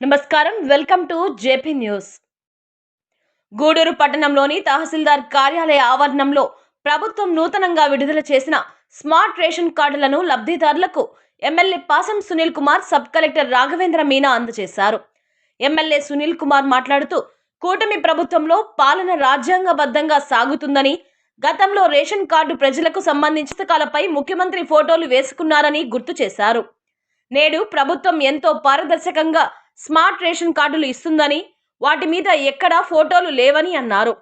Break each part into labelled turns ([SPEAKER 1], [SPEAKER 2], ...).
[SPEAKER 1] నమస్కారం. Welcome to JP news. Gudur పట్టణంలోని తహసీల్దార్ కార్యాలయ ఆవరణంలో ప్రభుత్వం నూతనంగా విడుదల చేసిన స్మార్ట్ రేషన్ కార్డులను లబ్ధిదారులకు MLA Pasam Sunil Kumar sub collector Raghavendra Meena అందజేశారు. ఎమ్మెల్యే సునీల్ కుమార్ మాట్లాడుతూ కూటమి ప్రభుత్వంలో పాలన రాజ్యాంగబద్ధంగా సాగుతుందని గతంలో రేషన్ కార్డు ప్రజలకు సంబంధించిన పుస్తకాలపై ముఖ్యమంత్రి ఫోటోలు వేసుకున్నారని గుర్తు చేశారు. నేడు ప్రభుత్వం ఎంతో పారదర్శకంగా స్మార్ట్ రేషన్ కార్డులు ఇస్తుందని వాటి మీద ఎక్కడా ఫోటోలు లేవని అన్నారు.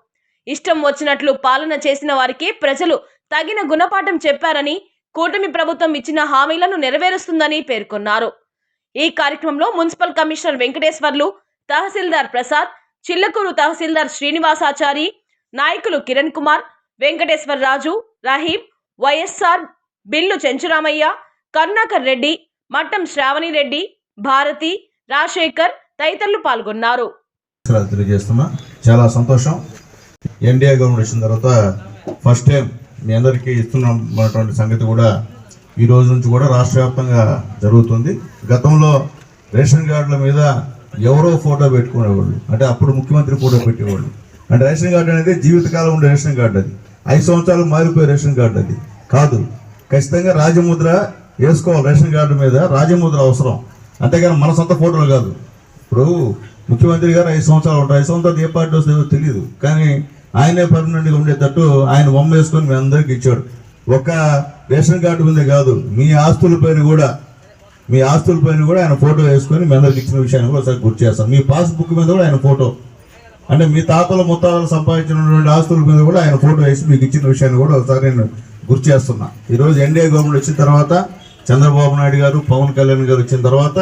[SPEAKER 1] ఇష్టం వచ్చినట్లు పాలన చేసిన వారికి ప్రజలు తగిన గుణపాఠం చెప్పారని కూటమి ప్రభుత్వం ఇచ్చిన హామీలను నెరవేరుస్తుందని పేర్కొన్నారు. ఈ కార్యక్రమంలో మున్సిపల్ కమిషనర్ వెంకటేశ్వర్లు తహసీల్దార్ ప్రసాద్ చిల్లకూరు తహసీల్దార్ శ్రీనివాసాచారి నాయకులు కిరణ్ కుమార్ వెంకటేశ్వర్ రాజు రహీం వైఎస్ఆర్ బిల్లు చెంచురామయ్య కరుణాకర్ రెడ్డి మట్టం శ్రావణి రెడ్డి భారతి రాజశేఖర్ తదితరులు పాల్గొన్నారు.
[SPEAKER 2] తెలియజేస్తున్నా. చాలా సంతోషం. ఎన్డీఏ గవర్నమెంట్ వచ్చిన తర్వాత ఫస్ట్ టైం మీ అందరికీ ఇస్తున్నటువంటి సంగతి కూడా ఈ రోజు నుంచి కూడా రాష్ట్ర వ్యాప్తంగా జరుగుతుంది. గతంలో రేషన్ కార్డుల మీద ఎవరో ఫోటో పెట్టుకునేవాళ్ళు. అంటే అప్పుడు ముఖ్యమంత్రి ఫోటో పెట్టేవాళ్ళు. అంటే రేషన్ కార్డు అనేది జీవితకాలం ఉండే రేషన్ కార్డు అది. ఐదు సంవత్సరాలు మారిపోయే రేషన్ కార్డు అది. కాదు. ఖచ్చితంగా రాజముద్ర వేసుకోవాలి రేషన్ కార్డు మీద రాజముద్ర అవసరం. అంతేగాని మన సొంత ఫోటోలు కాదు. ఇప్పుడు ముఖ్యమంత్రి గారు ఐదు సంవత్సరాలు ఉంటారు. ఐదు సంవత్సరాలు ఏ పార్టీ వస్తుందో తెలియదు కానీ ఆయనే పర్మనెంట్గా ఉండేటట్టు ఆయన బొమ్మ వేసుకొని మీ అందరికి ఇచ్చాడు. ఒక రేషన్ కార్డు మీద కాదు మీ ఆస్తులపైన కూడా మీ ఆస్తులపైన కూడా ఆయన ఫోటో వేసుకొని మీ అందరికి ఇచ్చిన విషయాన్ని కూడా ఒకసారి గుర్తు చేస్తాం మీ పాస్బుక్ మీద కూడా ఆయన ఫోటో. అంటే మీ తాతల ముత్తాతలు సంపాదించినటువంటి ఆస్తుల మీద కూడా ఆయన ఫోటో వేసి మీకు ఇచ్చిన విషయాన్ని కూడా ఒకసారి నేను గుర్తు చేస్తున్నా. ఈరోజు ఎన్డీఏ గవర్నమెంట్ వచ్చిన తర్వాత చంద్రబాబు నాయుడు గారు పవన్ కళ్యాణ్ గారు వచ్చిన తర్వాత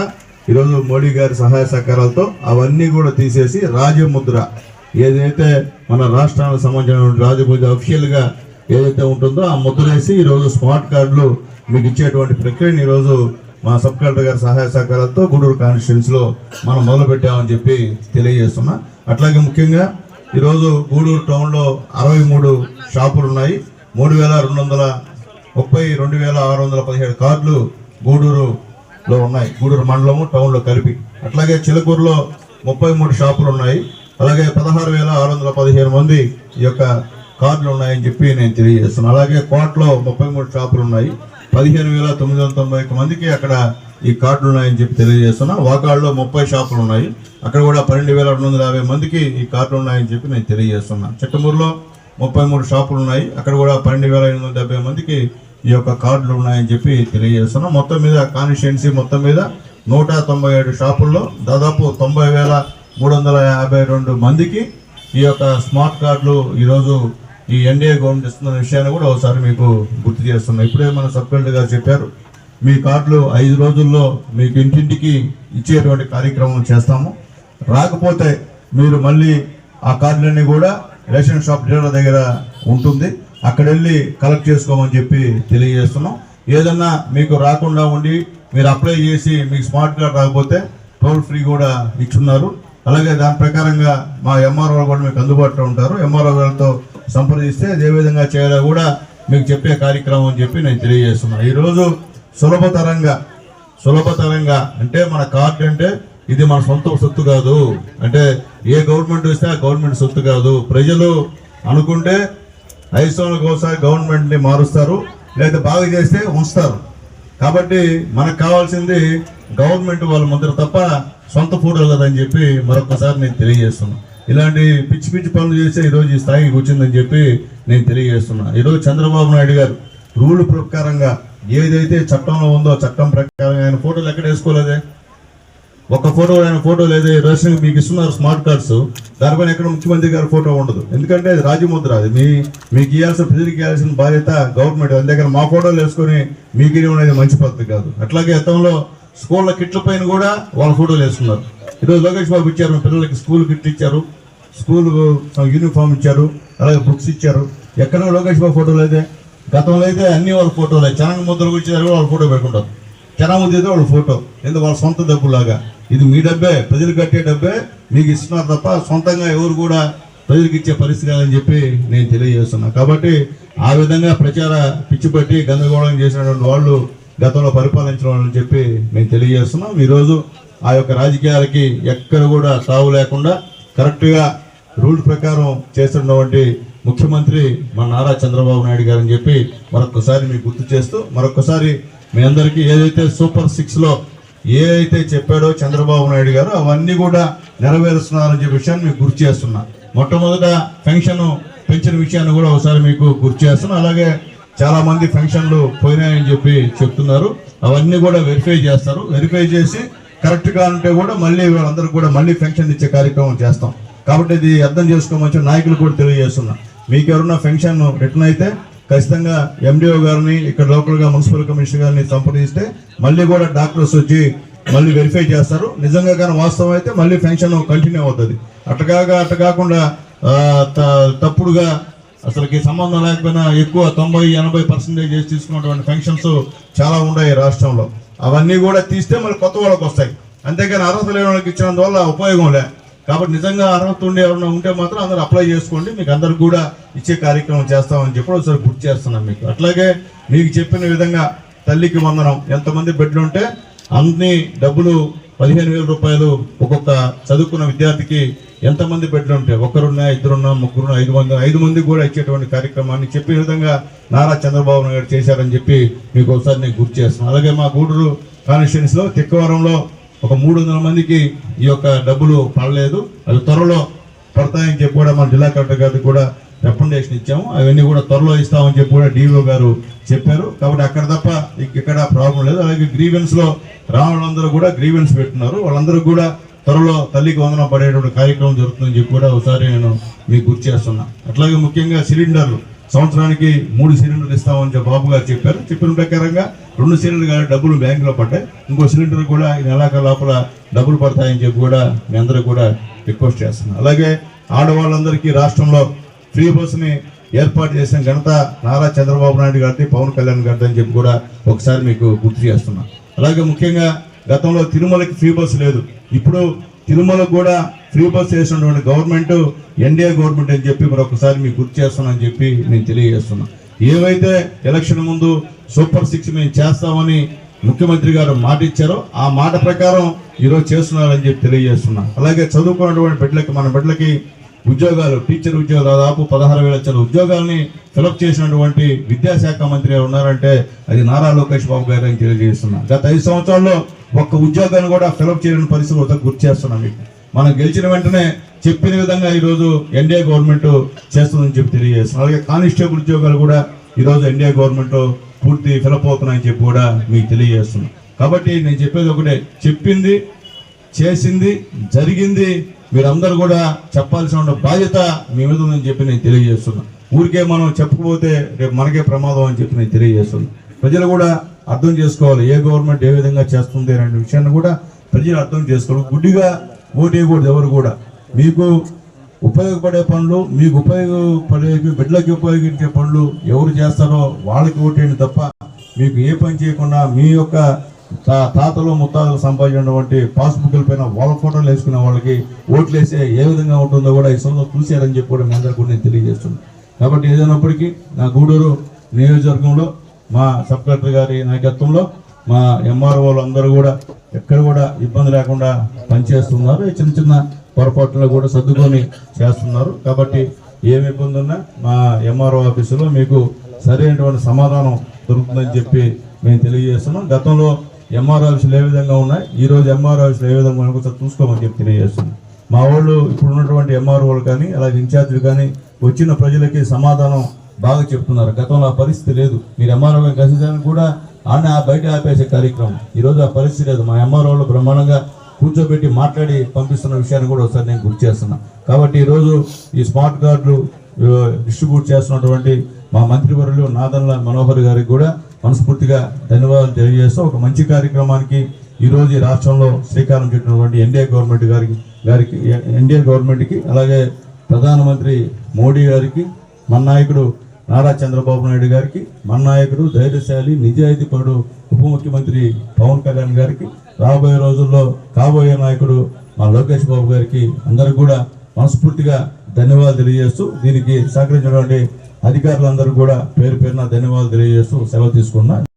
[SPEAKER 2] ఈరోజు మోడీ గారి సహాయ సహకారాలతో అవన్నీ కూడా తీసేసి రాజముద్ర ఏదైతే మన రాష్ట్రానికి సంబంధించిన రాజముద్ర అఫిషియల్గా ఏదైతే ఉంటుందో ఆ ముద్ర వేసి ఈరోజు స్మార్ట్ కార్డులు మీకు ఇచ్చేటువంటి ప్రక్రియను ఈరోజు మా సబ్ కలెక్టర్ గారి సహాయ సహకారాలతో గూడూరు కాన్స్టిట్యున్సీలో మనం మొదలుపెట్టామని చెప్పి తెలియజేస్తున్నా. అట్లాగే ముఖ్యంగా ఈరోజు గూడూరు టౌన్లో అరవై మూడు షాపులు ఉన్నాయి. మూడు వేల రెండు వందల ముప్పై రెండు వేల ఆరు వందల పదిహేడు కార్డులు గూడూరులో ఉన్నాయి. గూడూరు మండలము టౌన్లో కలిపి. అట్లాగే చిలకూరులో ముప్పై మూడు షాపులు ఉన్నాయి. అలాగే పదహారు వేల ఆరు వందల పదిహేను మంది ఈ యొక్క కార్డులు ఉన్నాయని చెప్పి నేను తెలియజేస్తున్నాను అలాగే కోట్లో ముప్పై మూడు షాపులు ఉన్నాయి. పదిహేను వేల తొమ్మిది వందల తొంభై ఒక్క మందికి అక్కడ ఈ కార్డులు ఉన్నాయని చెప్పి తెలియజేస్తున్నా. వాకాడులో ముప్పై షాపులు ఉన్నాయి. అక్కడ కూడా పన్నెండు వేల రెండు వందల యాభై మందికి ఈ కార్డులు ఉన్నాయని చెప్పి నేను తెలియజేస్తున్నా. చిట్టమూరులో ముప్పై మూడు షాపులు ఉన్నాయి. అక్కడ కూడా పన్నెండు వేల ఎనిమిది వందల డెబ్బై మందికి ఈ యొక్క కార్డులు ఉన్నాయని చెప్పి తెలియజేస్తున్నాం. మొత్తం మీద కాన్స్టిట్యున్సీ మొత్తం మీద నూట తొంభై ఏడు షాపుల్లో దాదాపు తొంభై వేల మూడు వందల యాభై రెండు మందికి ఈ యొక్క స్మార్ట్ కార్డులు ఈరోజు ఈ ఎన్డీఏ గవర్నమెంట్ ఇస్తున్న విషయాన్ని కూడా ఒకసారి మీకు గుర్తు చేస్తున్నాం. ఇప్పుడే మన సబ్ గారు చెప్పారు మీ కార్డులు ఐదు రోజుల్లో మీకు ఇంటింటికి ఇచ్చేటువంటి కార్యక్రమం చేస్తాము. రాకపోతే మీరు మళ్ళీ ఆ కార్డులన్నీ కూడా రేషన్ షాప్ డీలర్ దగ్గర ఉంటుంది. అక్కడ వెళ్ళి కలెక్ట్ చేసుకోమని చెప్పి తెలియజేస్తున్నాం. ఏదన్నా మీకు రాకుండా ఉండి మీరు అప్లై చేసి మీకు స్మార్ట్ కార్డ్ రాకపోతే టోల్ ఫ్రీ కూడా ఇచ్చున్నారు. అలాగే దాని ప్రకారంగా మా ఎంఆర్ఓ కూడా మీకు అందుబాటులో ఉంటారు. ఎంఆర్ఓ గారితో సంప్రదిస్తే ఏ విధంగా చేయాలో కూడా మీకు చెప్పే కార్యక్రమం అని చెప్పి నేను తెలియజేస్తున్నాను. ఈరోజు సులభతరంగా సులభతరంగా అంటే మన కార్డు అంటే ఇది మన సొంత సొత్తు కాదు. అంటే ఏ గవర్నమెంట్ వస్తే ఆ గవర్నమెంట్ సొత్తు కాదు. ప్రజలు అనుకుంటే ఐదు సంవత్సరాలకు ఒకసారి గవర్నమెంట్ని మారుస్తారు లేదా బాగా చేస్తే ఉంచుతారు. కాబట్టి మనకు కావాల్సింది గవర్నమెంట్ వాళ్ళ ముద్ర తప్ప సొంత ఫోటోలు కదని చెప్పి మరొకసారి నేను తెలియజేస్తున్నాను ఇలాంటి పిచ్చి పిచ్చి పనులు చేస్తే ఈరోజు ఈ స్థాయికి వచ్చిందని చెప్పి నేను తెలియజేస్తున్నా. ఈరోజు చంద్రబాబు నాయుడు గారు రూల్ ప్రకారంగా ఏదైతే చట్టంలో ఉందో చట్టం ప్రకారం ఆయన ఫోటోలు ఎక్కడ వేసుకోలేదే? ఒక ఫోటో ఆయన ఫోటో లేదా రేషన్ మీకు ఇస్తున్నారు స్మార్ట్ కార్డ్స్. దానిపైన ఎక్కడ ముఖ్యమంత్రి గారి ఫోటో ఉండదు. ఎందుకంటే అది రాజముద్ర అది మీ మీకు ఇవ్వాల్సిన ప్రజలకు ఇవ్వాల్సిన బాధ్యత గవర్నమెంట్. అందుకని మా ఫోటోలు వేసుకొని మీకు ఇవ్వడం అనేది మంచి పద్ధతి కాదు. అట్లాగే గతంలో స్కూళ్ళ కిట్ల పైన కూడా వాళ్ళ ఫోటోలు వేసుకున్నారు. ఈరోజు లోకేష్ బాబు ఇచ్చారు పిల్లలకి స్కూల్ కిట్లు ఇచ్చారు స్కూల్ యూనిఫామ్ ఇచ్చారు అలాగే బుక్స్ ఇచ్చారు. ఎక్కడ లోకేష్ బాబు ఫోటోలు అయితే గతంలో అయితే అన్ని వాళ్ళ ఫోటోలు. చనగ ముద్రలు ఇచ్చారు వాళ్ళ ఫోటో పెట్టుకుంటారు. చనముద్ద వాళ్ళ ఫోటో. ఎందుకు వాళ్ళ సొంత డబ్బులాగా. ఇది మీ డబ్బే ప్రజలు కట్టే డబ్బే మీకు ఇస్తున్నారు తప్ప సొంతంగా ఎవరు కూడా ప్రజలకు ఇచ్చే పరిస్థితి కాదని చెప్పి నేను తెలియజేస్తున్నా. కాబట్టి ఆ విధంగా ప్రచార పిచ్చిపట్టి గందరగోళం చేసినటువంటి వాళ్ళు గతంలో పరిపాలించిన వాళ్ళని చెప్పి మేము తెలియజేస్తున్నాం. ఈరోజు ఆ యొక్క రాజకీయాలకి ఎక్కడ కూడా సాగు లేకుండా కరెక్ట్గా రూల్ ప్రకారం చేస్తున్నటువంటి ముఖ్యమంత్రి మన నారా చంద్రబాబు నాయుడు గారు అని చెప్పి మరొకసారి మీకు గుర్తు చేస్తూ మరొకసారి మీ అందరికీ ఏదైతే సూపర్ సిక్స్లో ఏ అయితే చెప్పాడో చంద్రబాబు నాయుడు గారు అవన్నీ కూడా నెరవేరుస్తున్నారని చెప్పే విషయాన్ని మీకు గుర్తు చేస్తున్నా. మొట్టమొదట పెన్షన్ పెంచిన విషయాన్ని కూడా ఒకసారి మీకు గుర్తు చేస్తున్నా. అలాగే చాలా మంది పెన్షన్లు పోయినాయని చెప్పి చెప్తున్నారు. అవన్నీ కూడా వెరిఫై చేస్తారు. వెరిఫై చేసి కరెక్ట్గా ఉంటే కూడా మళ్ళీ వాళ్ళందరూ కూడా మళ్ళీ పెన్షన్ ఇచ్చే కార్యక్రమం చేస్తాం. కాబట్టి ఇది అర్థం చేసుకోమని నాయకులు కూడా తెలియజేస్తున్నా. మీకు ఎవరన్నా పెన్షన్ రిటర్న్ అయితే ఖచ్చితంగా ఎండిఓ గారిని ఇక్కడ లోకల్గా మున్సిపల్ కమిషనర్ గారిని సంప్రదిస్తే మళ్ళీ కూడా డాక్టర్స్ వచ్చి మళ్ళీ వెరిఫై చేస్తారు. నిజంగా కానీ వాస్తవం అయితే మళ్ళీ పెన్షన్ కంటిన్యూ అవుతుంది. అట్టగాక అట్ట కాకుండా త- తప్పుడుగా అసలుకి సంబంధం లేకపోయినా ఎక్కువ తొంభై ఎనభై పర్సెంటేజ్ చేసి తీసుకున్నటువంటి పెన్షన్స్ చాలా ఉన్నాయి రాష్ట్రంలో. అవన్నీ కూడా తీస్తే మళ్ళీ కొత్త వాళ్ళకి వస్తాయి. అంతేకాని అర్హత లేని వాళ్ళకి ఇచ్చినందువల్ల ఉపయోగం లే. కాబట్టి నిజంగా అర్హత ఉండి ఎవరైనా ఉంటే మాత్రం అందరూ అప్లై చేసుకోండి. మీకు అందరికి కూడా ఇచ్చే కార్యక్రమం చేస్తామని చెప్పి ఒకసారి గుర్తు చేస్తున్నాం మీకు. అట్లాగే మీకు చెప్పిన విధంగా తల్లికి వందనం. ఎంతమంది బెడ్లు ఉంటే అన్ని డబ్బులు పదిహేను వేల రూపాయలు ఒక్కొక్క చదువుకున్న విద్యార్థికి ఎంతమంది బెడ్లు ఉంటే ఒకరున్నా ఇద్దరున్నా ముగ్గురున్నా ఐదు మంది ఐదు మంది కూడా ఇచ్చేటువంటి కార్యక్రమాన్ని చెప్పిన విధంగా నారా చంద్రబాబు నాయుడు చేశారని చెప్పి మీకు ఒకసారి నేను గుర్తు చేస్తున్నాను. అలాగే మా గూడూరు కాన్స్టిట్యున్సీలో తిక్కవరంలో ఒక మూడు వందల మందికి ఈ యొక్క డబ్బులు పడలేదు. అవి త్వరలో పడతాయని చెప్పి కూడా మన జిల్లా కలెక్టర్ గారికి కూడా రికమెండేషన్ ఇచ్చాము. అవన్నీ కూడా త్వరలో ఇస్తామని చెప్పి కూడా డిఓ గారు చెప్పారు. కాబట్టి అక్కడ తప్ప ఇక్కడ ప్రాబ్లం లేదు. అలాగే గ్రీవెన్స్లో రావాలందరూ కూడా గ్రీవెన్స్ పెట్టున్నారు. వాళ్ళందరూ కూడా త్వరలో తల్లికి వందనం పడేటువంటి కార్యక్రమం జరుగుతుందని చెప్పి కూడా ఒకసారి నేను మీకు గుర్తు చేస్తున్నా. అట్లాగే ముఖ్యంగా సిలిండర్లు. సంవత్సరానికి మూడు సిలిండర్లు ఇస్తామని చెప్పి బాబు గారు చెప్పారు. చెప్పిన ప్రకారంగా రెండు సిలిండర్ డబ్బులు బ్యాంకులో పడ్డాయి. ఇంకో సిలిండర్ కూడా ఈ నెలాఖరు లోపల డబ్బులు పడతాయని చెప్పి కూడా మీ అందరూ కూడా రిక్వెస్ట్ చేస్తున్నాం అలాగే ఆడవాళ్ళందరికీ రాష్ట్రంలో ఫ్రీ బస్సుని ఏర్పాటు చేసిన ఘనత నారా చంద్రబాబు నాయుడు గారిది పవన్ కళ్యాణ్ గారిది అని చెప్పి కూడా ఒకసారి మీకు గుర్తు చేస్తున్నాం. అలాగే ముఖ్యంగా గతంలో తిరుమలకి ఫ్రీ బస్సు లేదు. ఇప్పుడు తిరుమలకు కూడా ఫ్రీ బస్ వేసినటువంటి గవర్నమెంట్ ఎన్డీఏ గవర్నమెంట్ అని చెప్పి మరొకసారి మీకు గుర్తు చేస్తానని అని చెప్పి నేను తెలియజేస్తున్నా. ఏవైతే ఎలక్షన్ ముందు సూపర్ సిక్స్ మేము చేస్తామని ముఖ్యమంత్రి గారు మాట ఇచ్చారో ఆ మాట ప్రకారం ఈరోజు చేస్తున్నారని చెప్పి తెలియజేస్తున్నా. అలాగే చదువుకున్నటువంటి బిడ్డలకి మన బిడ్డలకి ఉద్యోగాలు టీచర్ ఉద్యోగాలు దాదాపు పదహారు వేల లక్షల ఉద్యోగాల్ని ఫిలప్ చేసినటువంటి విద్యాశాఖ మంత్రి ఉన్నారంటే అది నారా లోకేష్ బాబు గారు అని తెలియజేస్తున్నా. గత ఐదు సంవత్సరాల్లో ఒక్క ఉద్యోగాన్ని కూడా ఫిలప్ చేయని పరిస్థితి ఒకసారి గుర్తు చేస్తున్నాం మనం గెలిచిన వెంటనే చెప్పిన విధంగా ఈరోజు ఎన్డీఏ గవర్నమెంట్ చేస్తుందని చెప్పి తెలియజేస్తున్నాం. అలాగే కానిస్టేబుల్ ఉద్యోగాలు కూడా ఈరోజు ఎన్డీఏ గవర్నమెంట్ పూర్తి ఫిలప్ అవుతున్నాయని చెప్పి కూడా మీకు తెలియజేస్తున్నాం. కాబట్టి నేను చెప్పేది ఒకటే చెప్పింది చేసింది జరిగింది మీరందరూ కూడా చెప్పాల్సిన బాధ్యత మీ మీద ఉందని చెప్పి నేను తెలియజేస్తున్నా. ఊరికే మనం చెప్పకపోతే రేపు మనకే ప్రమాదం అని చెప్పి నేను తెలియజేస్తున్నా. ప్రజలు కూడా అర్థం చేసుకోవాలి ఏ గవర్నమెంట్ ఏ విధంగా చేస్తుంది అనే విషయాన్ని కూడా ప్రజలు అర్థం చేసుకోవాలి. గుడ్డిగా ఓటేయకూడదు ఎవరు కూడా. మీకు ఉపయోగపడే పనులు మీకు ఉపయోగపడే బిడ్డలకి ఉపయోగించే పనులు ఎవరు చేస్తారో వాళ్ళకి ఓటేయండి తప్ప మీకు ఏ పని చేయకుండా మీ యొక్క తాతలు ముత్తాతలు సంపాదించినటువంటి పాస్బుక్ల పైన వాళ్ళ ఫోటోలు వేసుకునే వాళ్ళకి ఓట్లు వేసే ఏ విధంగా ఉంటుందో కూడా ఈ సంవత్సరం చూశారని చెప్పి కూడా మీ అందరికీ కూడా నేను తెలియజేస్తున్నాను. కాబట్టి ఏదైనప్పటికీ నా గూడూరు నియోజకవర్గంలో మా సబ్ కలెక్టర్ గారి నాయకత్వంలో మా ఎంఆర్ఓలు అందరూ కూడా ఎక్కడ కూడా ఇబ్బంది లేకుండా పనిచేస్తున్నారు. చిన్న చిన్న పొరపాట్లు కూడా సర్దుకొని చేస్తున్నారు. కాబట్టి ఏమి ఇబ్బంది ఉన్నా మా ఎంఆర్ఓ ఆఫీసులో మీకు సరైనటువంటి సమాధానం దొరుకుతుందని చెప్పి మేము తెలియజేస్తున్నాం. గతంలో ఎంఆర్ఓ ఏ విధంగా ఉన్నాయి? ఈరోజు రోజు ఏ విధంగా ఉన్నాయో చూసుకోమని చెప్పి తెలియజేస్తుంది మా వాళ్ళు ఇప్పుడు ఉన్నటువంటి ఎంఆర్ఓలు కానీ అలాగే ఇన్ఛార్జీలు కానీ వచ్చిన ప్రజలకి సమాధానం బాగా చెప్తున్నారు. గతంలో ఆ పరిస్థితి లేదు. మీరు ఎంఆర్ఓ కలిసేదానికి కూడా ఆడ బయట ఆపేసే కార్యక్రమం. ఈ రోజు ఆ పరిస్థితి లేదు. మా ఎంఆర్ఓలు బ్రహ్మాండంగా కూర్చోబెట్టి మాట్లాడి పంపిస్తున్న విషయాన్ని కూడా ఒకసారి నేను గుర్తు చేస్తున్నా. కాబట్టి ఈరోజు ఈ స్మార్ట్ కార్డులు డిస్ట్రిబ్యూట్ చేస్తున్నటువంటి మా మంత్రివర్యులు నాదన్ల మనోహర్ గారికి కూడా మనస్ఫూర్తిగా ధన్యవాదాలు తెలియజేస్తూ ఒక మంచి కార్యక్రమానికి ఈరోజు ఈ రాష్ట్రంలో శ్రీకారం చుట్టినటువంటి ఎన్డీఏ గవర్నమెంట్ గారికి గారికి ఎన్డీఏ గవర్నమెంట్కి అలాగే ప్రధానమంత్రి మోడీ గారికి మన నాయకుడు నారా చంద్రబాబు నాయుడు గారికి మన నాయకుడు ధైర్యశాలి నిజాయితీపరుడు ఉప ముఖ్యమంత్రి పవన్ కళ్యాణ్ గారికి రాబోయే రోజుల్లో కాబోయే నాయకుడు మా లోకేష్ బాబు గారికి అందరికి కూడా మనస్ఫూర్తిగా ధన్యవాదాలు తెలియజేస్తూ దీనికి సహకరించినటువంటి అధికారులందరూ కూడా పేరు పేరున ధన్యవాదాలు తెలియజేస్తూ సెలవు తీసుకున్నా